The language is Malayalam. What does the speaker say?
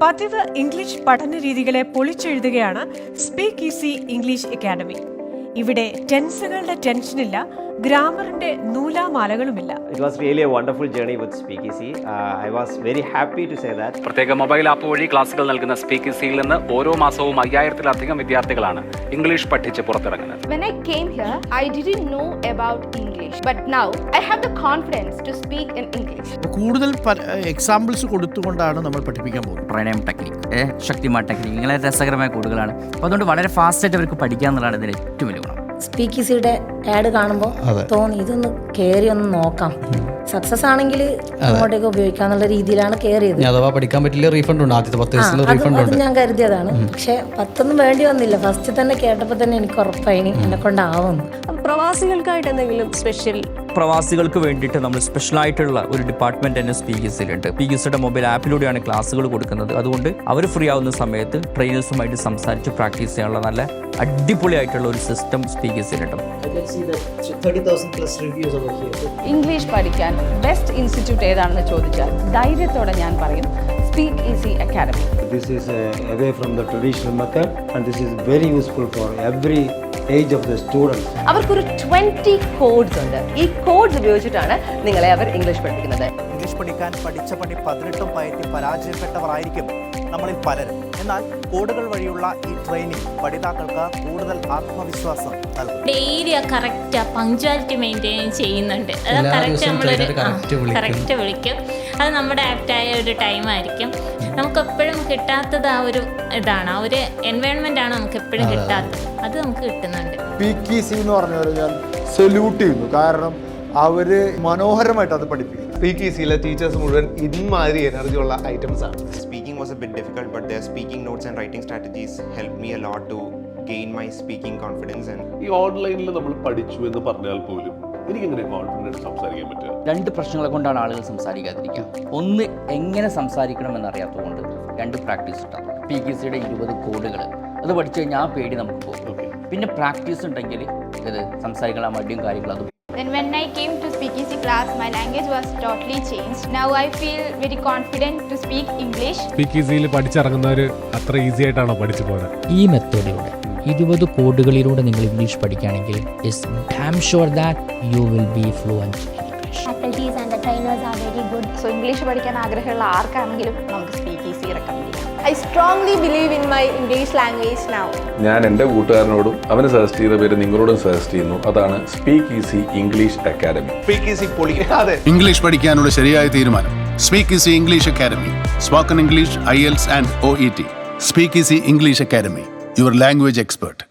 പതിവ് ഇംഗ്ലീഷ് പഠന രീതികളെ പൊളിച്ചെഴുതുകയാണ് സ്പീക്ക് ഈസി ഇംഗ്ലീഷ് അക്കാഡമി ഇവിടെ ടെൻസുകളുടെ ടെൻഷനില്ല ഗ്രാമറിന്റെ നൂലാമാലകളുമില്ല. It was really a wonderful journey with Speakeasy I was very happy to say that that. പ്രത്യേക മൊബൈൽ ആപ്പ് വഴി ക്ലാസുകൾ നൽകുന്ന സ്പീക്കിസിയിൽ നിന്ന് ഓരോ മാസവും അയ്യായിരത്തിലധികം വിദ്യാർത്ഥികളാണ് ഇംഗ്ലീഷ് പഠിച്ച് പുറത്തിറങ്ങുന്നത്. When I came here, I didn't know about English, but now I have the confidence to speak in English. കൂടുതൽ എക്സാമ്പിൾസ് കൊടുത്തുകൊണ്ടാണ് നമ്മൾ പഠിപ്പിക്കാൻ പോകുന്നത്. പ്രണയം ടെക്നിക് ശക്തിമാൻ ശക്തിമാ ടെക്നിക് ഇങ്ങനെ രസകരമായ കൂടുകളാണ് അപ്പോൾ അതുകൊണ്ട് വളരെ ഫാസ്റ്റ് ആയിട്ട് അവർക്ക് പഠിക്കുക എന്നുള്ളതാണ് ഇതിൽ ഏറ്റവും വലിയ സ്പീക്കീസിയുടെ ആഡ് കാണുമ്പോൾ തോന്നി ഇതൊന്ന് കയറി ഒന്ന് നോക്കാം. സക്സസ് ആണെങ്കിൽ അങ്ങോട്ടേക്ക് ഉപയോഗിക്കാന്നുള്ള രീതിയിലാണ് കയറിയത് അഥവാ പഠിക്കാൻ പറ്റില്ല റീഫണ്ട് ഉണ്ട്. ആദ്യത്തെ പത്ത് ദിവസത്തിൽ റീഫണ്ട് ഉണ്ട്. ഞാൻ കരുതിയതാണ്. പക്ഷെ പത്തൊന്നും വേണ്ടി വന്നില്ല. ഫസ്റ്റ് തന്നെ കേട്ടപ്പോൾ തന്നെ എനിക്ക് ഉറപ്പായി. എന്നെ കൊണ്ടാവുന്നു പ്രവാസികൾക്കായിട്ട് എന്തെങ്കിലും സ്പെഷ്യൽ പ്രവാസികൾക്ക് വേണ്ടിയിട്ട് നമ്മൾ സ്പെഷ്യലായിട്ടുള്ള ഒരു ഡിപ്പാർട്ട്മെന്റ് തന്നെ പി എസ് സിയിലുണ്ട്. പി എസ് സിയുടെ മൊബൈൽ ആപ്പിലൂടെയാണ് ക്ലാസ്സുകൾ കൊടുക്കുന്നത്. അതുകൊണ്ട് അവർ ഫ്രീ ആവുന്ന സമയത്ത് ട്രെയിനേഴ്സുമായിട്ട് സംസാരിച്ച് പ്രാക്ടീസ് ചെയ്യാനുള്ള നല്ല അടിപൊളിയായിട്ടുള്ള ഒരു സിസ്റ്റം പി എസ് സിയിലുണ്ട്. ഇംഗ്ലീഷ് പഠിക്കാൻ ബെസ്റ്റ് ഇൻസ്റ്റിറ്റ്യൂട്ട് ഏതാണെന്ന് ചോദിച്ചാൽ ധൈര്യത്തോടെ ഞാൻ പറയും Speak Easy Academy This is uh, away from the traditional method and this is very useful for every age of the students അവർക്കൊരു ട്വന്റി കോഡ്സ് ഉണ്ട്. ഈ കോഡ്സ് ഉപയോഗിച്ചിട്ടാണ് നിങ്ങളെ അവർ ഇംഗ്ലീഷ് പഠിപ്പിക്കുന്നത്. ഇംഗ്ലീഷ് പഠിക്കാൻ പഠിച്ച പണി പതിനെട്ടും പയറ്റി പരാജയപ്പെട്ടവരായിരിക്കും നമ്മളിൽ പലരും. എന്നാൽ കോഡുകൾ വഴിയുള്ള ഈ ട്രെയിനിങ് പഠിതാക്കൾക്ക് കൂടുതൽ ആത്മവിശ്വാസം നൽകും. ഡെയിലി ആ കറക്റ്റ് ആ പങ്ക്ച്വാലിറ്റി മെയിന്റെയിൻ ചെയ്യുന്നുണ്ട്. അത് കറക്റ്റ് നമ്മളൊരു. കറക്റ്റ് വിളിക്കും. അത് നമ്മുടെ ആപ്റ്റായ ഒരു ടൈം ആയിരിക്കും. നമുക്ക് എപ്പോഴും കിട്ടാത്തത് ആ ഒരു ഇതാണ്. ആ ഒരു എൻവയോൺമെന്റ് ആണ് നമുക്ക് എപ്പോഴും കിട്ടാത്തത്. അത് നമുക്ക് കിട്ടുന്നുണ്ട്. സി എന്ന് പറഞ്ഞവരെ ഞാൻ സല്യൂട്ട് ചെയ്യുന്നു. കാരണം അവർ മനോഹരമായിട്ട് അത് പഠിപ്പിക്കും സ്പീക്കീസിയിലെ ടീച്ചേഴ്സ് മുഴുവൻ ഇതുമാതിരി എനർജി ഉള്ള ഐറ്റംസ് ആണ്. Speaking was a bit difficult, but their speaking notes and writing strategies help me a lot to gain my speaking confidence and ഈ ഓൺലൈനിൽ നമ്മൾ പഠിച്ചു എന്ന് പറഞ്ഞാൽ പോലും എനിക്കെങ്ങനെ കോൺഫിഡൻസ് സംസാരിക്കാൻ പറ്റുക? രണ്ട് പ്രശ്നങ്ങളെ കൊണ്ടാണ് ആളുകൾ സംസാരിക്കാതിരിക്കുക. ഒന്ന് എങ്ങനെ സംസാരിക്കണമെന്ന് അറിയാത്തതുകൊണ്ട് രണ്ട് പ്രാക്ടീസ് ഉണ്ടാകും പി കെ സിയുടെ ഇരുപത് കോഡുകൾ അത് പഠിച്ചു കഴിഞ്ഞാൽ ആ പേടി നമുക്ക് പോകും. പിന്നെ പ്രാക്ടീസ് ഉണ്ടെങ്കിൽ ഇത് സംസാരിക്കാൻ മടിയും കാര്യങ്ങളും അതും Then when I came to Speak Easy class, my language was totally changed. Now I feel very confident to speak English. സ്പീക്കീസിയിൽ പഠിച്ചിറങ്ങുന്നവർ അത്ര ഈസി ആയിട്ടാണോ പഠിച്ചു പോകുന്നത് ഈ മെത്തേഡിലൂടെ ഇരുപത് കോഡുകളിലൂടെ നിങ്ങൾ ഇംഗ്ലീഷ് പഠിക്കുകയാണെങ്കിൽ is damn sure that you will be fluent English faculties and the trainers are very good so English പഠിക്കാൻ ആഗ്രഹമുള്ള ആർക്കാണെങ്കിലും നമുക്ക് സ്പീക്ക് ഈസി റെക്കമെൻഡ് ചെയ്യാം. I strongly believe in my English language now ഞാൻ എന്റെ കൂട്ടുകാരനോടും അവന് സജസ്റ്റ് ചെയ്ത പേര് നിങ്ങളോടും സജസ്റ്റ് ചെയ്യുന്നു. അതാണ് Speak Easy English Academy Speakeasy പൊളി. അതെ. ഇംഗ്ലീഷ് പഠിക്കാനുള്ള ശരിയായ തീരുമാനം. Speak Easy English Academy spoken English IELTS and O E T Speak Easy English Academy your language expert.